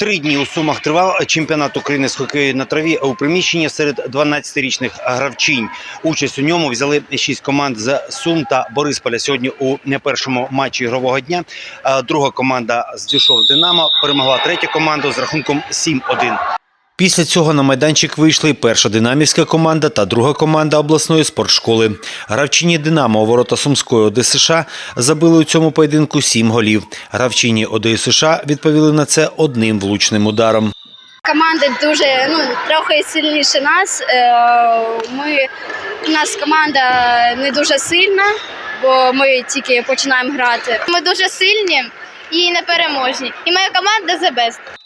Три дні у Сумах тривав чемпіонат України з хокею на траві у приміщенні серед 12-річних гравчинь. Участь у ньому взяли шість команд з Сум та Борисполя. Сьогодні у першому матчі ігрового дня. Е, Друга команда з Дюшор Динамо перемогла третю команду з рахунком 7-1. Після цього на майданчик вийшли перша динамівська команда та друга команда обласної спортшколи. Гравчині Динамо ворота Сумської ОДСШ забили у цьому поєдинку сім голів. Гравчині ОДСШ відповіли на це одним влучним ударом. Команди дуже ну трохи сильніше нас. Е, Ми у нас команда не дуже сильна, бо ми тільки починаємо грати. Ми дуже сильні і непереможні. І моя команда the best.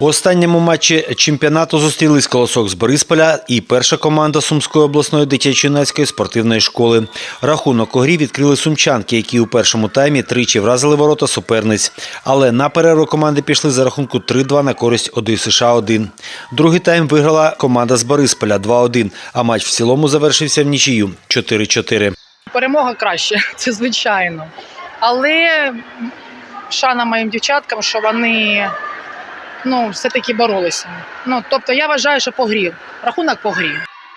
У останньому матчі чемпіонату зустрілись колосок з Борисполя і перша команда Сумської обласної дитячо-юнацької спортивної школи. Рахунок у грі відкрили сумчанки, які у першому таймі тричі вразили ворота суперниць. Але на перерву команди пішли за рахунку 3-2 на користь ОДЮСШ 1. Другий тайм виграла команда з Борисполя 2-1, а матч в цілому завершився в нічию 4-4. Перемога краще, це звичайно. Але шана моїм дівчаткам, що вони ну, все-таки боролися. Ну, тобто я вважаю, що по грі. Рахунок по грі.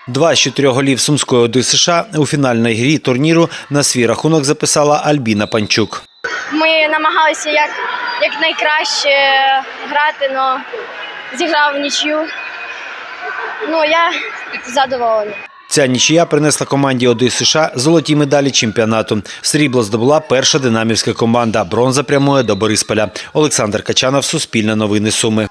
Два з чотирьох голів Сумської ОДЮСШ у фінальній грі турніру на свій рахунок записала Альбіна Панчук. Ми намагалися як, як найкраще грати, але зіграв нічю. Ну я задоволена. Ця нічия принесла команді ОДЮ США золоті медалі чемпіонату. Срібло здобула перша динамівська команда. Бронза прямує до Борисполя. Олександр Качанов, Суспільне новини Суми.